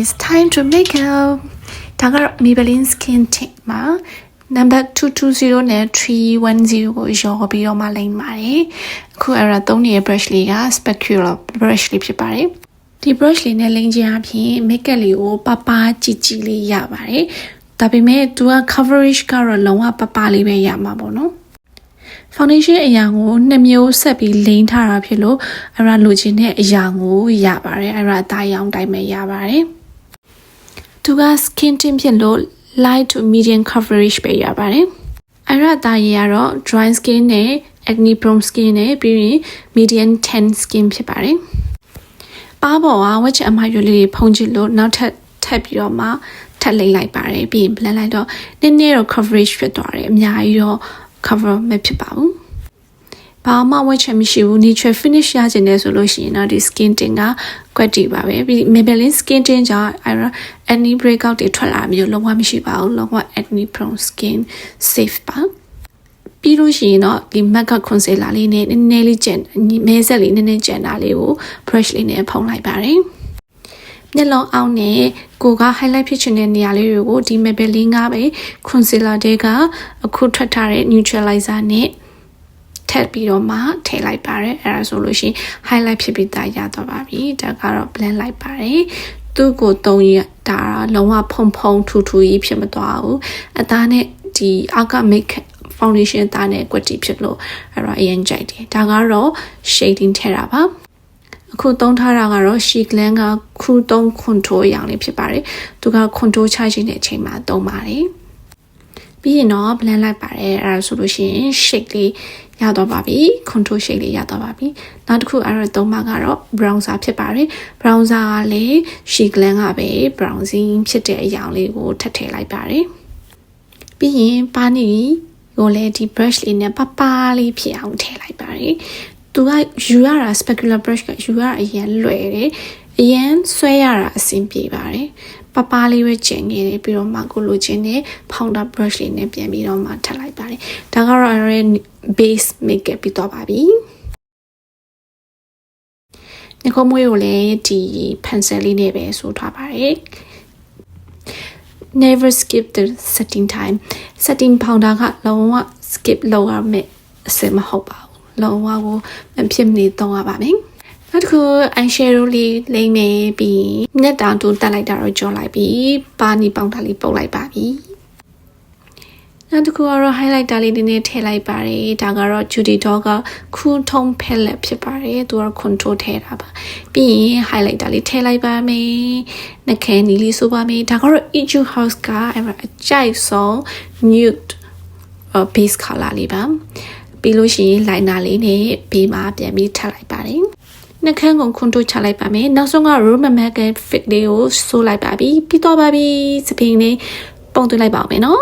is time to make up ဒါကတော့ Maybelline Skin Tint မှာ number 220နဲ့310ကိုရောပြီးတော့မှလိမ့်ပါတယ်အခုအဲ့ဒါသုံးနေတဲ့ brush လေးက specular brush လေးဖြစ်ပါတယ်ဒီ brush လေးနဲ့လိမ့်ခြင်းအပြင် makeup လေးကိုပပကြည်ကြည်လေးရပါတယ်ဒါပေမဲ့သူက coverage ကတော့လုံးဝပပလေးပဲရမှာပေါ့နော် foundation အရာကိုနှစ်မျိုးဆက်ပြီးလိမ့်ထားတာဖြစ်လို့အဲ့ဒါလိုချင်တဲ့အရာကိုရပါတယ်အဲ့ဒါအသားရောင်တိုင်းပဲရပါတယ် သူက skin tint ဖြစ်လို့ light to medium coverage ပဲရပါတယ်အဲ့ဒါအသားရကတော့ dry skin နဲ့ acne prone skin နဲ့ပြီးရင် medium tan skin ဖြစ်ပါတယ်ပါပေါ်ကဝက်ချက်အမရွလေးတွေဖုံးကြည့်လို့နောက်ထပ်ထပ်ပြီးတော့မှထပ်လိမ့်လိုက်ပါတယ်ပြီးရင် blend လိုက်တော့နည်းနည်းတော့ coverage ဖြစ်သွားတယ်အများကြီးတော့ cover မဖြစ်ပါဘူး ဘာမှဝက်ချက်မရှိဘူး natural finish ရခြင်းနဲ့ဆိုလို့ရှိရင်တော့ဒီ skin tint ကကွက်တီပါပဲပြီး Maybelline skin tint ကြောင့် acne breakout တွေထွက်လာမျိုးလုံးဝမရှိပါဘူးလုံးဝ acne prone skin safe ပါပြီးလို့ရှိရင်တော့ဒီ makeup concealer လေးနဲ့နည်းနည်းလေးကျန်မဲဆက်လေးနည်းနည်းကျန်တာလေးကို brush လေးနဲ့ဖုံးလိုက်ပါတယ်မျက်လုံးအောက်နဲ့ကိုက highlight ဖြစ်ချင်တဲ့နေရာလေးတွေကိုဒီ Maybelline ကပဲ concealer တွေကအခုထွက်ထားတဲ့ neutralizer နဲ့ ထပ်ပြီးတော့မှထည့်လိုက်ပါတယ်အဲဒါဆိုလို့ရှိရင် highlight ဖြစ်ပြီးသားရတော့ပါပြီဒါကတော့ blend လိုက်ပါတယ်သူ့ကိုတုံးရတာလုံးဝဖုံဖုံထူထူကြီးဖြစ်မသွားဘူးအသားနဲ့ဒီအောက်က make foundation သားနဲ့ကွက်တီဖြစ်လို့အဲ့တော့အရင်ကြိုက်တယ်ဒါကတော့ shading ထည့်တာပါအခုသုံးထားတာကတော့ she glam ကခုသုံး contour အရောင်လေးဖြစ်ပါတယ်သူက contour ချခြင်းတဲ့အချိန်မှာသုံးပါတယ် ပြီးရင်တော့ blend လိုက်ပါတယ်အဲ့ဒါဆိုလို့ရှိရင် shade လေးရတော့ပါပြီ contour shade လေးရတော့ပါပြီနောက်တစ်ခုအဲ့တော့သုံးမှာကတော့ bronzer ဖြစ်ပါတယ် bronzer ကလည်း she glam ကပဲ bronzing ဖြစ်တဲ့အရောင်လေးကိုထပ်ထည့်လိုက်ပါတယ်ပြီးရင်ပါနီကိုလည်းဒီ brush လေးနဲ့ပပလေးဖြစ်အောင်ထည့်လိုက်ပါတယ် သူကယူရတာ specular brush ကယူရတာအရင်လွယ်တယ်အရင်ဆွဲရတာအဆင်ပြေပါတယ်ပပလေးပဲကျင်နေတယ်ပြီးတော့မှကိုလိုချင်တဲ့ powder brush လေးနဲ့ပြန်ပြီးတော့မှထပ်လိုက်ပါတယ်ဒါကတော့ base makeup ပြီးတော့ပါပြီညခုံးမွေးကိုလည်းဒီ pencil လေးနဲ့ပဲဆိုထားပါတယ် never skip the setting time setting powder ကလုံးဝ skip လုပ်ရမယ့်အစမဟုတ်ပါဘူး လုံးဝကိုမဖြစ်မနေသုံးရပါမယ်နောက်တစ်ခု eyeshadow လေးလိမ့်မယ်ပြီးမျက်တောင်တူတက်လိုက်တာတော့ကြောလိုက်ပြီးပါနီပေါင်တာလေးပုတ်လိုက်ပါပြီနောက်တစ်ခုကတော့ highlighter လေးနည်းနည်းထည့်လိုက်ပါတယ်ဒါကတော့ Judy Doll က Cool Tone Palette ဖြစ်ပါတယ်သူက contour ထည့်တာပါပြီးရင် highlighter လေးထည့်လိုက်ပါမယ်နှခဲနီလေးဆိုပါမယ်ဒါကတော့ Eju House ကအဲ့အကြိုက်ဆုံး nude base color လေးပါ ပြီးလို့ရှိရင် liner လေးနဲ့ဘေးမှာပြန်ပြီးထပ်လိုက်ပါတယ်နှခမ်းကုန်ခွန်တို့ချလိုက်ပါမယ်နောက်ဆုံးက room mac fit လေးကိုဆိုးလိုက်ပါပြီပြီးတော့ပါပြီစပင်းလေးပုံသွင်းလိုက်ပါအောင်မယ်နော်